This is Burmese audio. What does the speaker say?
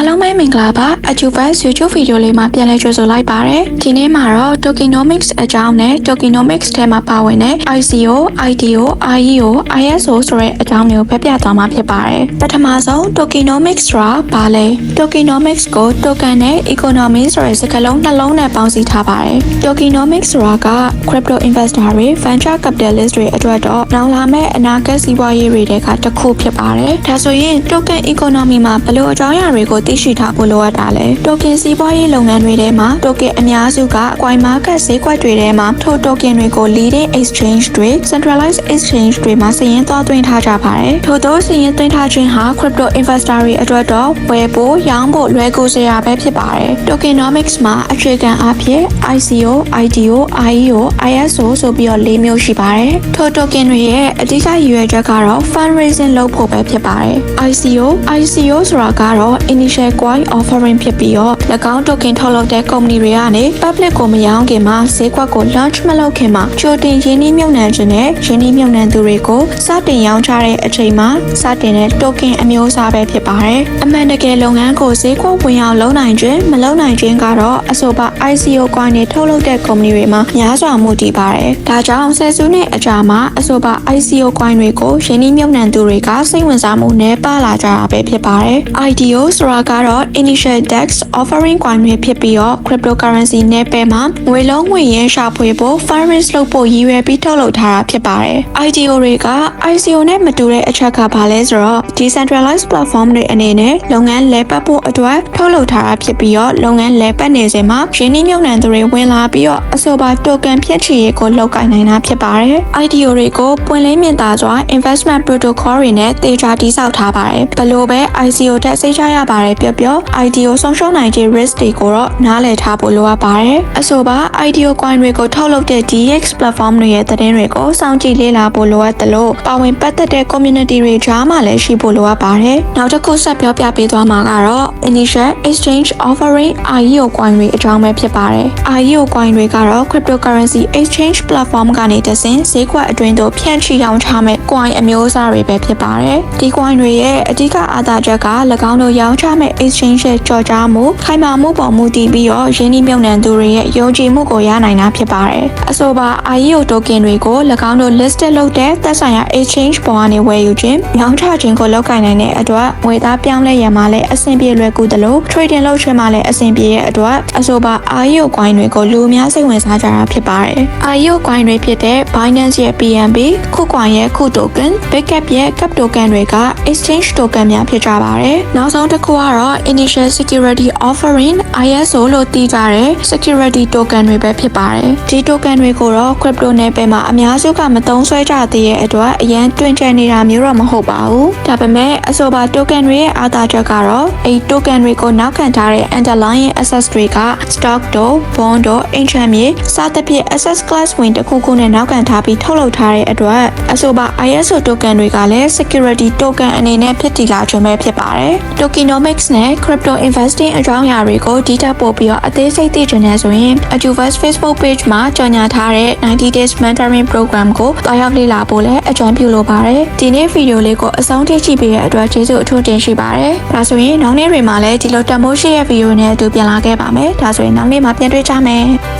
အားလုံးပဲမင်္ဂလာပါ Ajuvan YouTube video လေးမှာပြန်လည်ကြိုဆိုလိုက်ပါရစေဒီနေ့မှာတော့ tokenomics အကြောင်းနဲ့ tokenomics ထဲမှာပါဝင်တဲ့ ICO, IDO, IEO, ISO ဆိုတဲ့အကြောင်းမျိုးဖျက်ပြသွားမှာဖြစ်ပါတယ်ပထမဆုံး tokenomics ဆိုတာဘာလဲ tokenomics ကို token နဲ့ economy ဆိုတဲ့စကားလုံးနှလုံးနဲ့ပေါင်းစည်းထားပါတယ် tokenomics ဆိုတာက crypto investor တွေ venture capitalist တွေအတွက်တော့နောက်လာမယ့်အနာဂတ်စီးပွားရေးတွေကတစ်ခုဖြစ်ပါတယ်ဒါဆိုရင် token economy မှာဘယ်လိုအကြောင်းအရာတွေကိုသိရှိထားဖို့လိုအပ်တာလဲ token စီးပွားရေးလုပ်ငန်းတွေထဲမှာ token အများစုကအကွိုင် market ဈေးကွက်တွေထဲမှာထို token တွေကို leading exchange တွေ centralized exchange တွေမှာစည်ရင်းသွားသွင်းထားကြပါတယ်ထို့သောစည်ရင်းသွင်းထားခြင်းဟာ crypto investor တွေအတွက်တော့ဝယ်ဖို့ရောင်းဖို့လွယ်ကူစေရပဲဖြစ်ပါတယ် tokenomics မှာအခြေခံအားဖြင့် ICO, IDO, IEO, ISO ဆိုပြီးတော့၄မျိုးရှိပါတယ်ထို token တွေရဲ့အဓိကရည်ရွယ်ချက်ကတော့ fundraising လုပ်ဖို့ပဲဖြစ်ပါတယ် ICO ICO ဆိုတာကတော့ initial coin offering ဖြစ်ပြီးတော့၎င်း token ထုတ်လုပ်တဲ့ company တွေကနေ public ကိုမရောင်းခင်မှာဈေးကွက်ကို launch မလုပ်ခင်မှာကြိုတင်ရင်းနှီးမြှုပ်နှံခြင်းနဲ့ရင်းနှီးမြှုပ်နှံသူတွေကိုစတင်ရောင်းချတဲ့အချိန်မှာစတင်တဲ့ token အမျိုးအစားပဲဖြစ်ပါတယ်အမှန်တကယ်လုပ်ငန်းကိုဈေးကွက်ဝင်အောင်လုပ်နိုင်ခြင်းမလုပ်နိုင်ခြင်းကတော့အဆိုပါ ICO coin တွေထုတ်လုပ်တဲ့ company တွေမှာများစွာမှုတည်ပါတယ်ဒါကြောင့်ဆယ်စုနှစ်အကြာမှာအဆိုပါ ICO coin တွေကိုရင်းနှီးမြှုပ်နှံသူတွေကစိတ်ဝင်စားမှုနည်းပါးလာကြတာပဲဖြစ်ပါတယ်။ IDO ဆိုတာကတော့ Initial Dex Offering Coin တွေဖြစ်ပြီးတော့ Cryptocurrency နယ်ပယ်မှာငွေလုံးငွေရင်းရှာဖွေဖို့ fundraise လုပ်ဖို့ရည်ရွယ်ပြီးထုတ်လုပ်ထားတာဖြစ်ပါတယ်။ IDO တွေက ICO နဲ့မတူတဲ့အချက်ကဘာလဲဆိုတော့ decentralized platform တွေအနေနဲ့လုပ်ငန်းလဲပတ်ဖို့အတွက်ထုတ်လုပ်ထားတာဖြစ်ပြီးတော့လုပ်ငန်းလဲပတ်နေစဉ်မှာရင်းနှီးမြှုပ်နှံသူတွေဝင်လာပြီးတော့အဆိုပါ token ဖြည့်ချီရေးကိုလုပ်ကိုင်နိုင်တာဖြစ်ပါတယ်။ IDO တွေကိုပွင့်လင်းမြင်သာစွာ investment protocol တွေနဲ့တေချာတည်ဆောက်ထားပါတယ်။ဘလို့ပဲ ICO တက်စိတ်ချရပါတယ်ပြောပြော IDO ဆုံးရှုံးနိုင်ခြေ risk တွေကိုတော့နားလည်ထားဖို့လိုအပ်ပါတယ်။အဆိုပါ IDO coin တွေကိုထုတ်လုပ်တဲ့ DX platform တွေရဲ့သတင်းတွေကိုစောင့်ကြည့်လေ့လာဖို့လိုအပ်တယ်လို့ပါဝင်ပတ်သက်တဲ့ community တွေကြားမှာလည်းရှိဖို့လိုအပ်ပါတယ်။နောက်တစ်ခုဆက်ပြောပြပေးသွားမှာကတော့ initial exchange offering IEO coin တွေအကြောင်းပဲဖြစ်ပါတယ်။ IEO coin တွေကတော့ cryptocurrency exchange platform ကနေတဆင့်ဈေးကွက်အတွင်းသို့ဖြန့်ချိရောင်းချမဲ့ coin အမျိုးအစားတွေပဲဖြစ်ပါတယ်။ဒီ coin တွေရဲ့အဓိကအားသာချက်က၎င်းတို့ရောင်းချမဲ့ exchange ရဲ့ကြော်ကြားမှုခိုင်မာမှုပေါ်မူတည်ပြီးတော့ရင်းနှီးမြှုပ်နှံသူတွေရဲ့ယုံကြည်မှုကိုရနိုင်တာဖြစ်ပါတယ်။အဆိုပါ IEO token တွေကို၎င်းတို့ listed လုပ်တဲ့သက်ဆိုင်ရာ exchange ပေါ်ကနေဝယ်ယူခြင်းရောင်းချခြင်းကိုလုပ်ကိုင်နိုင်တဲ့အတွက်ငွေသားပြောင်းလဲရမှာလည်းအဆင်ပြေလွယ်ကူသလို trading လုပ်ခြင်းမှာလည်းအဆင်ပြေတဲ့အတွက်အဆိုပါ IEO coin တွေကိုလူအများစိတ်ဝင်စားကြတာဖြစ်ပါတယ်။ IEO coin တွေဖြစ်တဲ့ Binance ရဲ့ BNB ခုကွန်ရဲ့ခု token, Bitcap ရဲ့ cap token တွေက exchange token များဖြစ်ကြပါတယ်။နောက်ဆုံးတစ်ခုကတော့ initial security offering ISO လို့သိကြတဲ့ security token တွေပဲဖြစ်ပါတယ်။ဒီ token တွေကိုတော့ crypto နယ်ပယ်မှာအများစုကမသုံးစွဲကြသေးတဲ့အတွက်အရန်တွင်ကျယ်နေတာမျိုးတော့မဟုတ်ပါဘူး။ဒါပေမဲ့အဆိုပါ token တွေရဲ့အားသာချက်ကတော့အဲဒီ token တွေကိုနောက်ခံထားတဲ့ underlying assets တွေက stock တို့ bond တို့ income မြေစသဖြင့် asset class ဝင်တစ်ခုခုနဲ့နောက်ခံထားပြီးထုတ်လုပ်ထားတဲ့အတွက်အဆိုပါ ISO token တွေကလည်း security token အနေနဲ့ဖြစ်တည်လာခြင်းပဲဖြစ်ပါတယ်။ tokenomics နဲ့ crypto investing အကြောင်းအရာတွေကိုဒီတက်ပို့ပြီးတော့အသေးစိတ်သိချင်တယ်ဆိုရင် Ajuverse Facebook page မှာကြော်ညာထားတဲ့90 days mentoring program ကိုတွားရောက်လေ့လာဖို့လည်းအကြံပြုလိုပါတယ်။ဒီနေ့ဗီဒီယိုလေးကိုအဆုံးထိကြည့်ပေးတဲ့အတွက်ကျေးဇူးအထူးတင်ရှိပါတယ်။ဒါဆိုရင်နောက်နေ့တွေမှာလည်းဒီလိုတန်ဖိုးရှိတဲ့ဗီဒီယိုနဲ့အတူပြန်လာခဲ့ပါမယ်။ဒါဆိုရင်နောက်နေ့မှာပြန်တွေ့ကြမယ်။